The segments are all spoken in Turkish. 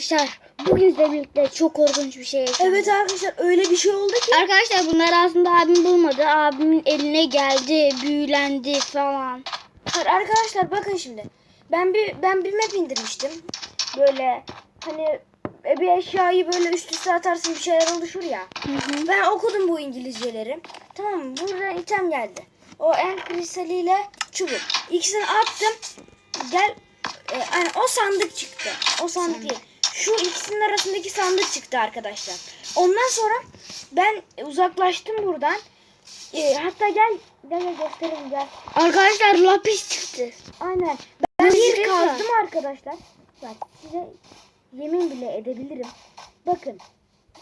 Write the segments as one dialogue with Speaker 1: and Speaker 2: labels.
Speaker 1: Arkadaşlar bugün sizle birlikte çok korkunç bir şey yaşandı.
Speaker 2: Evet arkadaşlar öyle bir şey oldu ki.
Speaker 1: Arkadaşlar bunlar aslında abim bulmadı. Abimin eline geldi, büyülendi falan.
Speaker 2: Arkadaşlar bakın şimdi. Ben bir ben bir map indirmiştim. Böyle hani bir eşyayı böyle üst üste atarsın bir şeyler oluşur ya. Ben okudum bu İngilizceleri. Tamam mı? Buradan item geldi. O en kristaliyle çubuk. İkisini attım. Gel e, yani o sandık çıktı. O sandık değil. Şu ikisinin arasındaki sandık çıktı arkadaşlar. Ondan sonra ben uzaklaştım buradan. E, hatta gel gel gel göstereyim gel.
Speaker 1: Arkadaşlar lapis çıktı.
Speaker 2: Aynen. Ben
Speaker 1: Bir
Speaker 2: bir kazdım arkadaşlar. Bak size yemin bile edebilirim. Bakın.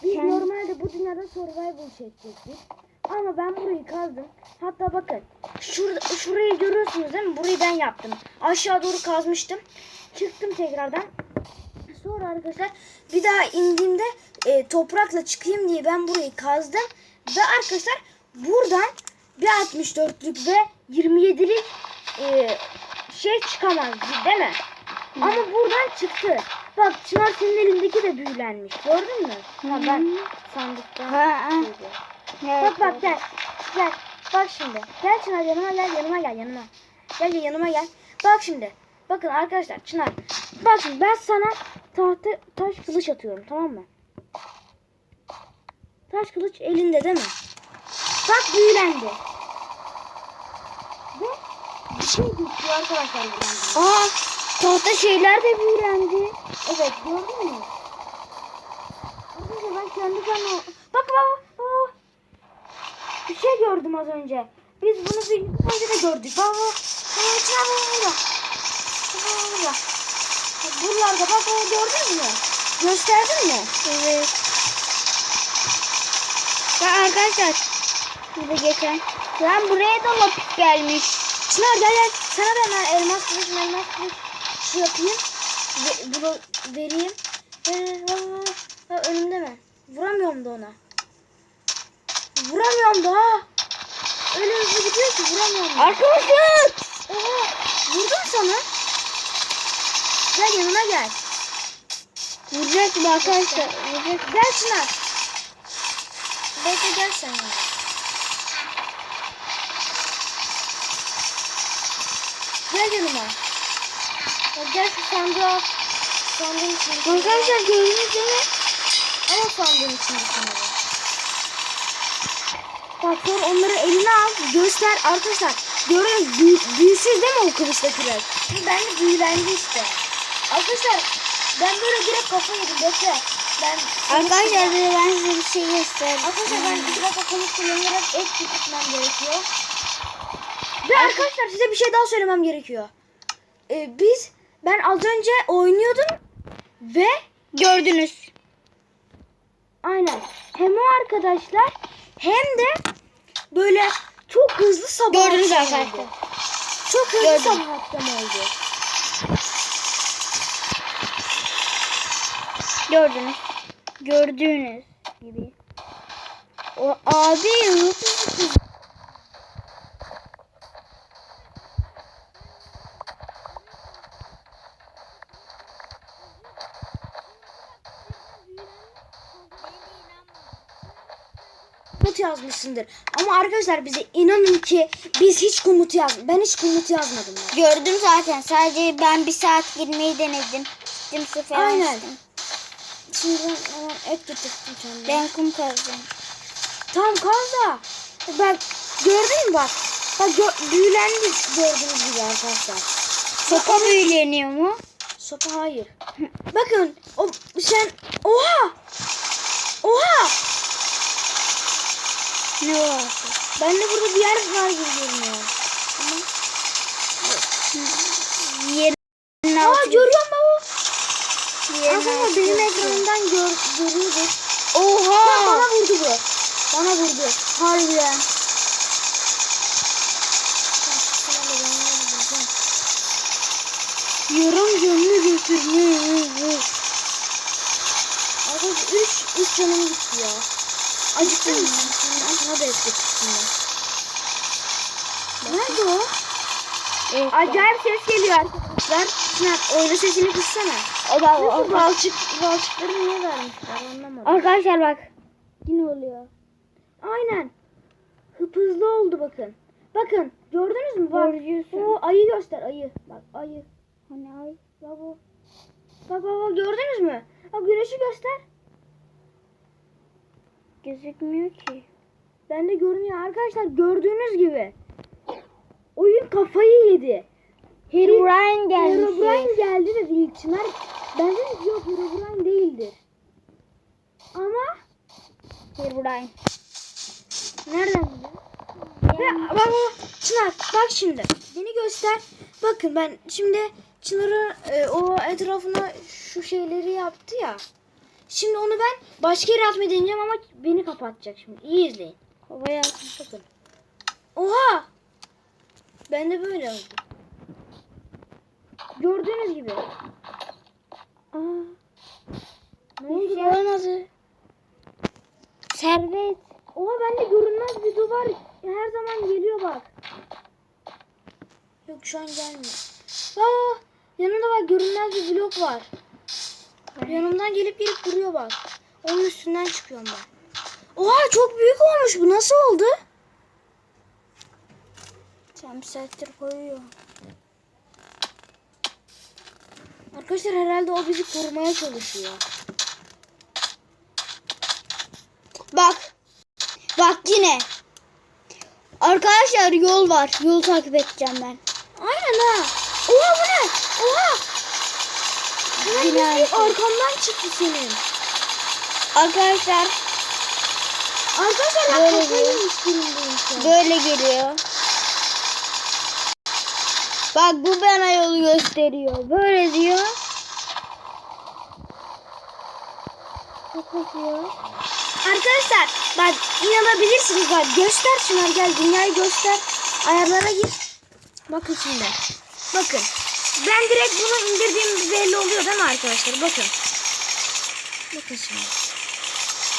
Speaker 2: Biz
Speaker 1: Sen-
Speaker 2: normalde bu dünyada survival çekecektik. Ama ben burayı kazdım. Hatta bakın. Şurada, şurayı görüyorsunuz değil mi? Burayı ben yaptım. Aşağı doğru kazmıştım. Çıktım tekrardan. Sonra arkadaşlar bir daha indiğimde e, toprakla çıkayım diye ben burayı kazdım. Ve arkadaşlar buradan bir 64'lük ve 27'lik e, şey çıkamaz değil mi? Ama buradan çıktı. Bak Çınar senin elindeki de büyülenmiş. Gördün mü? Ha ben sandıkta.
Speaker 1: Ha, ha. Evet,
Speaker 2: Bak bak gel. Gel. Bak şimdi. Gel Çınar yanıma gel yanıma gel yanıma. Gel gel yanıma gel. Bak şimdi. Bakın arkadaşlar Çınar. Bak şimdi ben sana tahta taş kılıç atıyorum tamam mı? Taş kılıç elinde değil mi? Bak büyülendi. Ve bir şey düşüyor arkadaşlar.
Speaker 1: Aa, tahta şeyler de büyülendi.
Speaker 2: Evet gördün mü? Arkadaşlar ben kendi kendime... Bak bak bak. Bir şey gördüm az önce. Biz bunu bir önce de gördük. Bak bak. Bak bak. Bak bak burada. Bak buralarda bak bak gördün mü? Gösterdin mi?
Speaker 1: Evet. Ya arkadaşlar şurada geçen. Lan buraya da lapis gelmiş.
Speaker 2: Çınar gel gel. Sana da hemen elmas kılıç elmas kılıç şey yapayım. Ve, bunu vereyim. Ver, ver, ver, ver. Ha, önümde mi? Vuramıyorum da ona. Vuramıyorum da. ha. Öyle hızlı gidiyor ki vuramıyorum da.
Speaker 1: Arkadaşlar.
Speaker 2: Oha. Vurdum sana. Gel yanıma gel.
Speaker 1: Vuracaktım arkadaşlar. Vuracaktım.
Speaker 2: Gel Çınar. Bekle gel sen. Gel yanıma. Ya gel şu sandığı al. Sandığın içinde.
Speaker 1: Arkadaşlar gördünüz değil mi?
Speaker 2: Ama sandığın içinde sanırım. Bak sonra onları eline al. Göster arkadaşlar. Görüyorsunuz büyü, büyüsüz değil mi o kılıçtakiler? Ben de büyülendi işte. Arkadaşlar ben böyle direkt kafa yedim. Bekle. Ben
Speaker 1: Arkadaşlar bir de ben size bir şey göstereyim.
Speaker 2: Arkadaşlar ben bir dakika konuş kullanarak et tutmam gerekiyor. Ve arkadaşlar size bir şey daha söylemem gerekiyor. Ee, biz ben az önce oynuyordum ve
Speaker 1: Gördünüz.
Speaker 2: aynen hem o arkadaşlar hem de böyle çok hızlı sabah
Speaker 1: Gördünüz arkadaşlar.
Speaker 2: Çok hızlı
Speaker 1: Gördüm.
Speaker 2: sabah akşam oldu.
Speaker 1: Gördünüz. Gördüğünüz gibi. O abi
Speaker 2: Komut yazmışsındır. Ama arkadaşlar bize inanın ki biz hiç komut yaz ben hiç komut yazmadım. ya.
Speaker 1: Gördüm zaten. Sadece ben bir saat girmeyi denedim. Gittim sefer
Speaker 2: Aynen.
Speaker 1: açtım.
Speaker 2: Şimdi ben hemen et getirdim kendime.
Speaker 1: Ben kum kazacağım.
Speaker 2: Tam kanka. Bak gördün mü bak. Bak gö- büyülendi gördüğünüz gibi arkadaşlar.
Speaker 1: Sopa büyüleniyor mu?
Speaker 2: Sopa hayır. Bakın o sen oha. Oha.
Speaker 1: Ne var?
Speaker 2: Bende burada bir yer var gibi görünüyor.
Speaker 1: Yerin
Speaker 2: Aa
Speaker 1: altı.
Speaker 2: Arkadaşlar
Speaker 1: altı
Speaker 2: benim ekranımdan gör, görüyordu.
Speaker 1: Oha.
Speaker 2: bana vurdu bu. Bana vurdu.
Speaker 1: Harbiden. Yarım canını götürmüş.
Speaker 2: Arkadaşlar 3 3 canım gitti ya. Acıktın mı? Sana da et getirdim Nerede o?
Speaker 1: Evet,
Speaker 2: Acayip ses geliyor arkadaşlar. Çınar oyna sesini kıssana. Bu balçık, balçıkları niye vermişler anlamadım.
Speaker 1: Arkadaşlar bak. Yine oluyor.
Speaker 2: Aynen. Hıp hızlı oldu bakın. Bakın gördünüz mü? Bak.
Speaker 1: Görüyorsun.
Speaker 2: O ayı göster ayı. Bak ayı.
Speaker 1: Hani ay.
Speaker 2: Bak o. Bak bak bak gördünüz mü? Bak güneşi göster.
Speaker 1: Gözükmüyor ki.
Speaker 2: Bende görünüyor arkadaşlar gördüğünüz gibi. Oyun kafayı yedi. Harry,
Speaker 1: Brian gelmiş.
Speaker 2: Herobrine geldi dedi ilk Çınar. Ben dedim ki yok Herobrine değildir. Ama
Speaker 1: Brian.
Speaker 2: nereden biliyor? Ya, bak bak Çınar bak şimdi. Beni göster. Bakın ben şimdi Çınar'ın e, o etrafına şu şeyleri yaptı ya. Şimdi onu ben başka yere atmayı deneyeceğim ama beni kapatacak şimdi. İyi izleyin.
Speaker 1: Havaya atmış.
Speaker 2: Bakın. Oha! Ben de böyle oldu. Gördüğünüz gibi. Aa. Ne oldu lan?
Speaker 1: Servet.
Speaker 2: Oha bende görünmez bir duvar her zaman geliyor bak. Yok şu an gelmiyor. Aa, yanında bak görünmez bir blok var. Yanımdan gelip gelip duruyor bak. Onun üstünden çıkıyorum ben. Oha çok büyük olmuş bu nasıl oldu?
Speaker 1: Bir saattir koyuyor.
Speaker 2: Arkadaşlar herhalde o bizi korumaya çalışıyor.
Speaker 1: Bak. Bak yine. Arkadaşlar yol var. Yol takip edeceğim ben.
Speaker 2: Aynen ha. Oha bu ne? Oha.
Speaker 1: Güzel.
Speaker 2: bir arkamdan çıktı senin.
Speaker 1: Arkadaşlar
Speaker 2: Arkadaşlar ben
Speaker 1: Böyle
Speaker 2: kafayı
Speaker 1: bir-
Speaker 2: yemiş durumdayım şu an.
Speaker 1: böyle geliyor. Bak bu bana yolu gösteriyor. Böyle diyor. Kapatıyor.
Speaker 2: Arkadaşlar bak inanabilirsiniz bak göster Çınar gel dünyayı göster. Ayarlara gir. Bakın şimdi. Bakın. Ben direkt bunu indirdiğim belli oluyor değil mi arkadaşlar? Bakın. Bakın şimdi.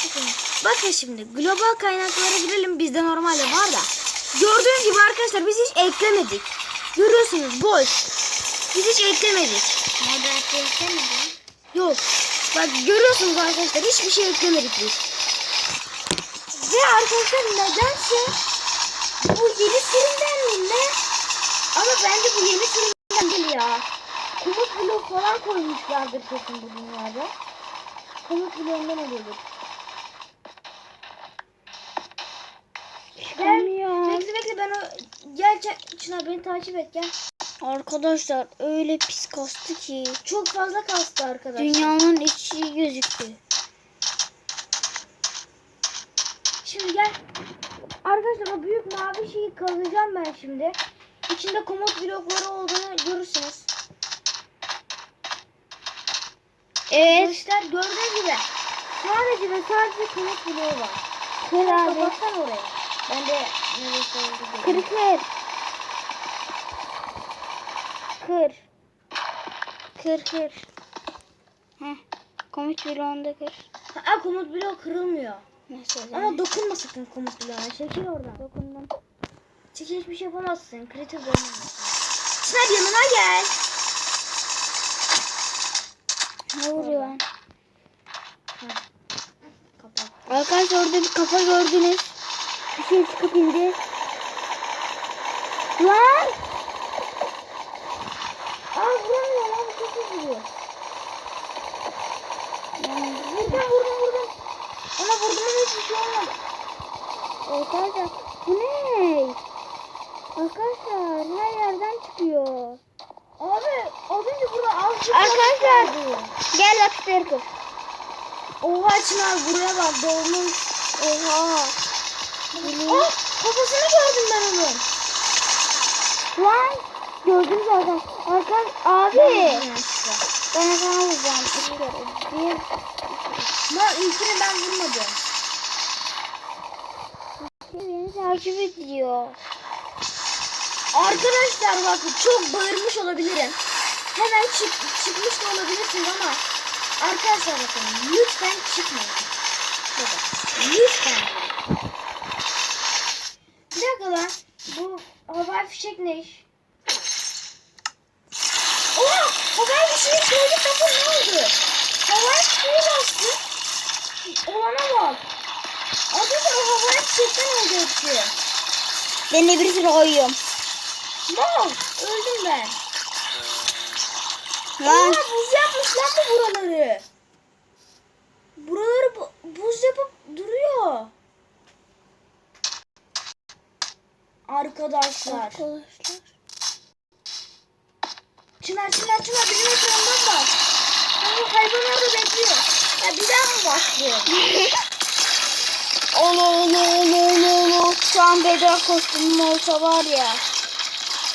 Speaker 2: Bakın. Bakın şimdi. Global kaynaklara girelim. Bizde normalde var da. Gördüğünüz gibi arkadaşlar biz hiç eklemedik. Görüyorsunuz boş. Biz hiç eklemedik.
Speaker 1: Nerede atıyorsun?
Speaker 2: Yok. Bak görüyorsunuz arkadaşlar hiçbir şey eklemedik biz. Ve arkadaşlar nedense bu yeni sürümden mi ne? Ama bence bu yeni sürümden değil ya. Komut blok falan koymuşlardır kesin bu dünyada. Komut bloğundan oluyordur. Bekle ben o... Gel Çınar beni takip et gel.
Speaker 1: Arkadaşlar öyle pis kastı ki.
Speaker 2: Çok fazla kastı arkadaşlar.
Speaker 1: Dünyanın içi gözüktü.
Speaker 2: Şimdi gel. Arkadaşlar o büyük mavi şeyi kazacağım ben şimdi. İçinde komut blokları olduğunu görürsünüz.
Speaker 1: Evet.
Speaker 2: Arkadaşlar gördüğünüz gibi sadece ve sadece komut bloğu var.
Speaker 1: Kır abi.
Speaker 2: Kapatsana orayı. Ben de neresi
Speaker 1: Kır kır. Kır. Kır kır. Heh. Komut bloğunda kır.
Speaker 2: Ha, komut bloğu kırılmıyor.
Speaker 1: Nasıl
Speaker 2: Ama dokunma sakın komut bloğuna. Çekil oradan.
Speaker 1: Dokundum.
Speaker 2: Çekil hiçbir şey yapamazsın. Kritik oynamazsın. Çınar yanıma gel.
Speaker 1: Ne vuruyor?
Speaker 2: Kapat.
Speaker 1: Arkadaşlar orada bir kafa gördünüz. Bir şey çıkıp indi. Lan!
Speaker 2: Aa vuramıyor lan bu çok vuruyor. Vurdum vurdum vurdum. Ona vurdum hiçbir şey olmadı.
Speaker 1: Arkadaşlar bu ne? Arkadaşlar her yerden çıkıyor.
Speaker 2: Abi az önce burada azıcık
Speaker 1: Arkadaşlar. Gel lapisleri kır.
Speaker 2: Oha Çınar buraya bak dolmuş. Oha.
Speaker 1: Bileyim.
Speaker 2: Oh kafasını gördüm ben onun.
Speaker 1: Lan gördüm zaten. Arkan abi. Ben sana vuracağım. Bir.
Speaker 2: Lan ilkini ben vurmadım.
Speaker 1: beni takip ediyor.
Speaker 2: Arkadaşlar bak çok bağırmış olabilirim. Hemen çık, çıkmış da olabilirsiniz ama arkadaşlar bakın lütfen çıkmayın. Bakın lütfen. Bir dakika lan. Bu havai fişek ne iş? Oha! Havai fişeği koyduk kapı ne oldu? Havai fişeği bastı. Olana bak. Arkadaşlar o havai fişekten oldu hepsi.
Speaker 1: Ben de bir sürü koyuyorum.
Speaker 2: Mal öldüm ben.
Speaker 1: Lan.
Speaker 2: Aa, buz yapmış lan bu buraları. Buraları bu- buz yapıp duruyor. Arkadaşlar.
Speaker 1: Arkadaşlar.
Speaker 2: Çınar çınar çınar benim ekranımdan bak. Ama hayvan orada bekliyor. Ya bir daha mı başlıyor?
Speaker 1: Olu olu olu olu olu. Şu an bedrock kostümüm olsa var ya.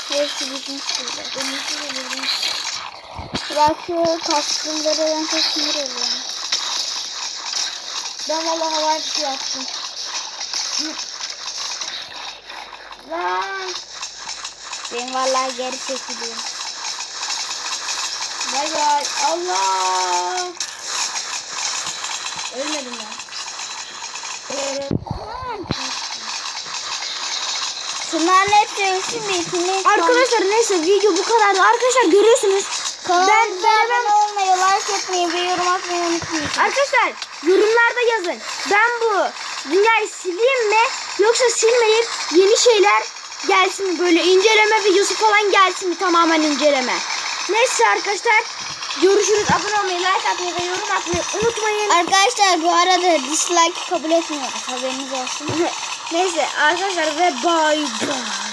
Speaker 1: Hepsi bitmiş burada.
Speaker 2: Benimki de bildim.
Speaker 1: Bak şu kasklıları ben çok sinir oluyorum.
Speaker 2: Ben valla havai fişeği yaptım. Lan.
Speaker 1: Ben vallahi geri çekiliyorum.
Speaker 2: Bay bay. Allah. Ölmedim ben. Evet.
Speaker 1: Şunların hepsi ölsün.
Speaker 2: Arkadaşlar neyse video bu kadardı. Arkadaşlar görüyorsunuz.
Speaker 1: Kanalıma
Speaker 2: ben
Speaker 1: abone olmayı, like etmeyi ve yorum atmayı unutmayın.
Speaker 2: Arkadaşlar yorumlarda yazın. Ben bu dünyayı sileyim mi yoksa silmeyip yeni şeyler gelsin mi? Böyle inceleme videosu falan gelsin mi? Tamamen inceleme. Neyse arkadaşlar görüşürüz. Abone olmayı, like atmayı ve yorum atmayı unutmayın.
Speaker 1: Arkadaşlar bu arada dislike kabul etmiyoruz. Haberiniz olsun.
Speaker 2: Neyse arkadaşlar ve bye bye.